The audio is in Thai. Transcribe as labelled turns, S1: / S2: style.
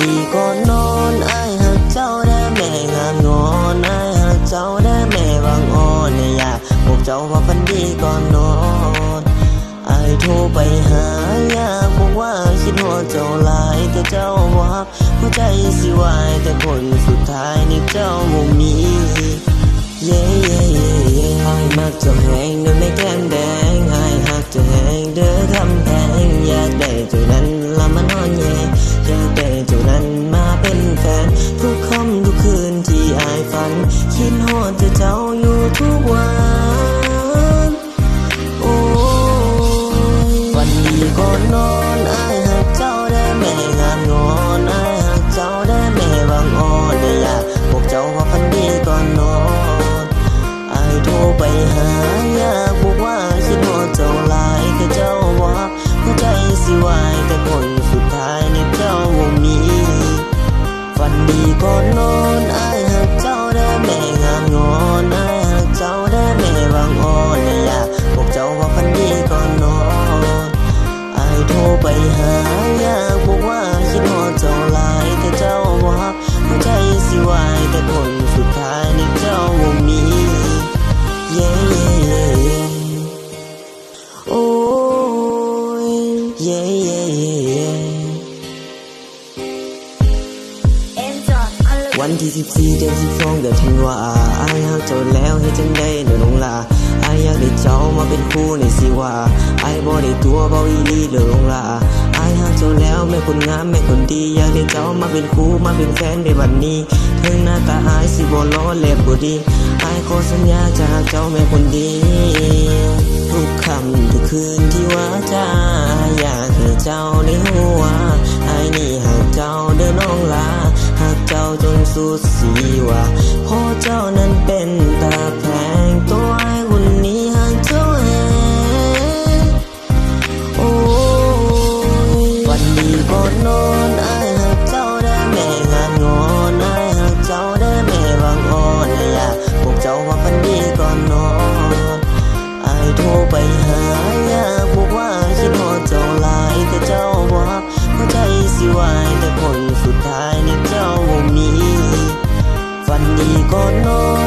S1: ลีก่อนนอนไอ้หักเจ้าแด้แม่งามงอนไอ้หักเจ้าแด้แม่บางอ่อนเนยอยากบอกเจ้าว่าพันดีก่อนนอนไอ้โทรไปหายากบอกว่าคิดหัวเจ้าลายแต่เจ้าว่าหัวใจสิวายแต่ผลสุดท้ายนี่เจ้าบ่มี เย้เย้เย้เย้ไอ้มักจะแห้งด้วยไม่แก้มแดงไอ้หักจะแห้งเด้อคำแพงอยากได้เท่านั้นละมันนอนแย่อยาก น วันที่สิบสี่เดือนสิบสองเดือนธันวาอายหักเจ้าแล้วเฮ็ดจังได้เดือนลงลาอายอยากได้เจ้ามาเป็นคู่ในสิว่าอายบ่ได้ตัวเบาอีลีเดือนลงลาอายหักเจ้าแล้วแม่คนงามแม่คนดีอยากได้เจ้ามาเป็นคู่มาเป็นแฟนในวันนี้ถึงหน้าตาอายสิบ่ล้อเล็บบ่ดีอายขอสัญญาจะหักเจ้าแม่คนดีทุกคำทุกคืนที่ว่าจ้าอยากให้เจ้าในหัวไอ้นี่ เดินน้อง conoce.